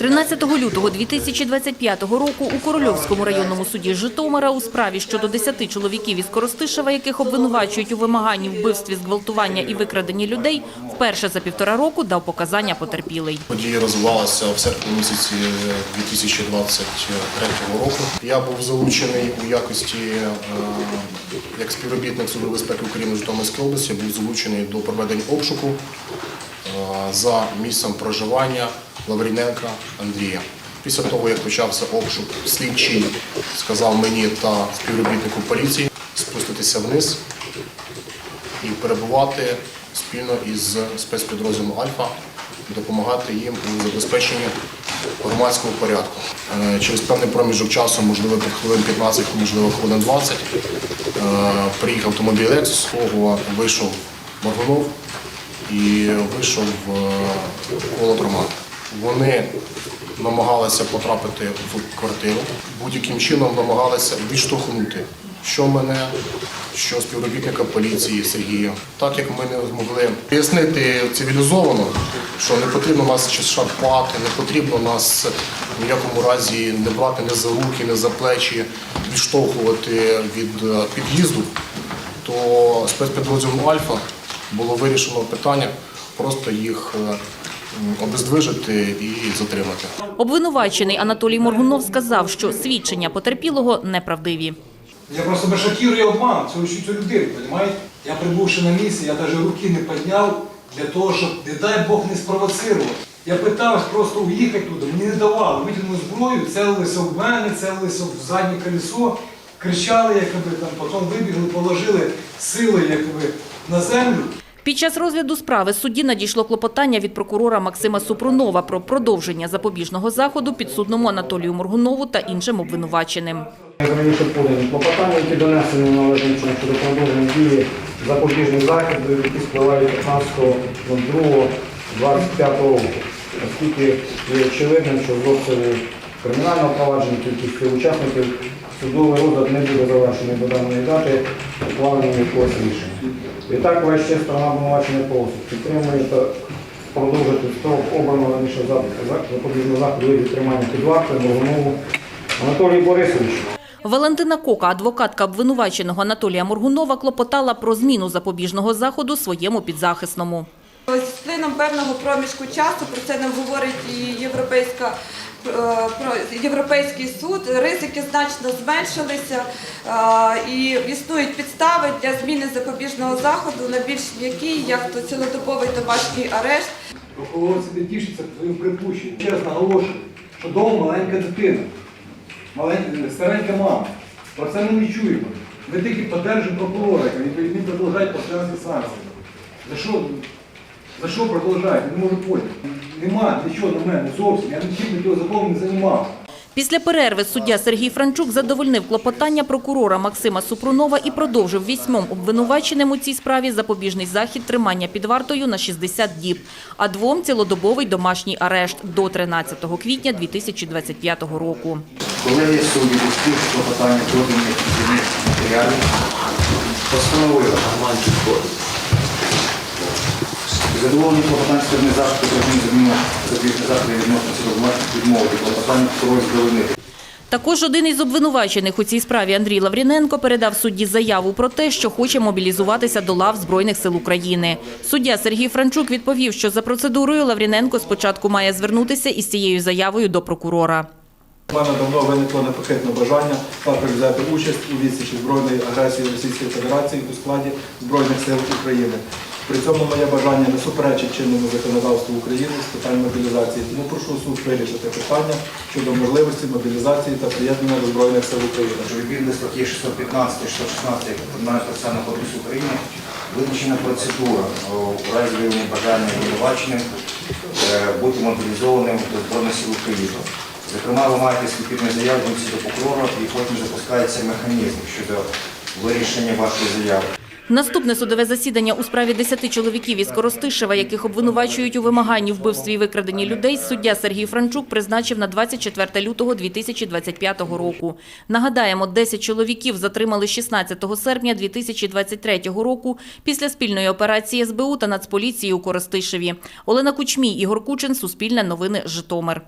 13 лютого 2025 року у Корольовському районному суді Житомира у справі щодо 10 чоловіків із Коростишева, яких обвинувачують у вимаганні вбивстві, згвалтування і викраденні людей, вперше за півтора року дав показання потерпілий. Подія розвивалася в серпні місяці 2023 року. Я був залучений у якості е, як співробітник Служби безпеки України Житомирської області, був залучений до проведення обшуку е, за місцем проживання Лавріненка Андрія. Після того, як почався обшук, слідчий сказав мені та співробітнику поліції спуститися вниз і перебувати спільно із спецпідрозділом Альфа, допомагати їм у забезпеченні громадського порядку. Е, Через певний проміжок часу, можливо, під хвилин 15, можливо, хвилин 20, е, приїхав автомобіль того вийшов Маргунов і вийшов е, Волод Роман. Вони намагалися потрапити в квартиру, будь-яким чином намагалися відштовхнути що мене, що співробітника поліції Сергія. Так як ми не змогли пояснити цивілізовано, що не потрібно нас шарпати, не потрібно нас в ніякому разі не брати не за руки, не за плечі, відштовхувати від е, під'їзду, то спецпідрозділом Альфа було вирішено питання просто їх е, обездвижити і затримати. Обвинувачений Анатолій Моргунов сказав, що свідчення потерпілого неправдиві. Я просто би шокірую обман цю, цю людину, розумієте? Я прибувши на місце, я навіть руки не підняв для того, щоб, не дай Бог, не спровоцирувати. Я питався просто уїхати туди, мені не давали. Витягнули зброю, целилися в мене, целилися в заднє колесо, кричали, якби там, потім вибігли, положили сили якби, на землю. Під час розгляду справи судді надійшло клопотання від прокурора Максима Супрунова про продовження запобіжного заходу підсудному Анатолію Моргунову та іншим обвинуваченим. Раніше подані клопотання, які донесені належним чином щодо продовження дії запобіжних заходів, які спливають 15.02.25 року. Оскільки є очевидним, що в розстрілі кримінального провадження кількість учасників судовий розгляд не буде завершений до даної дати ухваленням якогось рішення. Відтак, весь ще сторона обвинувачення просить підтримує та продовжити строк обраного раніше запобіжного заходу тримання під вартою Моргунову Анатолію Борисовичу. Валентина Кока, адвокатка обвинуваченого Анатолія Моргунова, клопотала про зміну запобіжного заходу своєму підзахисному. З плином певного проміжку часу, про це нам говорить і європейська. Е, про- Європейський суд ризики значно зменшилися е, і існують підстави для зміни запобіжного заходу на більш м'який, як то цілодобовий домашній арешт. Прокурор себе тішиться своїм припущенням. Ще раз наголошую, що вдома маленька дитина, маленька, старенька мама. Про це ми не чуємо. Ми тільки подержимо прокурора, він продовжує посилянські санкції. За що, за що продовжує? Не можу поняти. Нема нічого на мене зовсім. Я нічим цього законом не займався. Після перерви суддя Сергій Франчук задовольнив клопотання прокурора Максима Супрунова і продовжив вісьмом обвинуваченим у цій справі запобіжний захід тримання під вартою на 60 діб, а двом – цілодобовий домашній арешт до 13 квітня 2025 року. Колегія у спів клопотання керівних матеріалів постановила задоволені клопотання сторони захисту зробити заміну запобіжних заходів відносно цього обвинувачення відмовити клопотання прокурор задовольнити. Також один із обвинувачених у цій справі Андрій Лавріненко передав судді заяву про те, що хоче мобілізуватися до лав Збройних сил України. Суддя Сергій Франчук відповів, що за процедурою Лавріненко спочатку має звернутися із цією заявою до прокурора. У мене давно виникло непохитне бажання також взяти участь у відсічі збройної агресії Російської Федерації у складі Збройних сил України. При цьому моє бажання не суперечить чинному законодавству України з питань мобілізації. Тому прошу суд вирішити питання щодо можливості мобілізації та приєднання до Збройних сил України. Відповідно статті 615 616 Кримінального процесуального кодексу України визначена процедура у разі виявлення бажання обвинуваченим е, бути мобілізованим до Збройних сил України. Зокрема, ви маєте спільну заяву до прокурора і потім запускається механізм щодо вирішення вашої заяви. Наступне судове засідання у справі 10 чоловіків із Коростишева, яких обвинувачують у вимаганні вбивстві і викраденні людей, суддя Сергій Франчук призначив на 24 лютого 2025 року. Нагадаємо, 10 чоловіків затримали 16 серпня 2023 року після спільної операції СБУ та Нацполіції у Коростишеві. Олена Кучмій, Ігор Кучин, Суспільне новини, Житомир.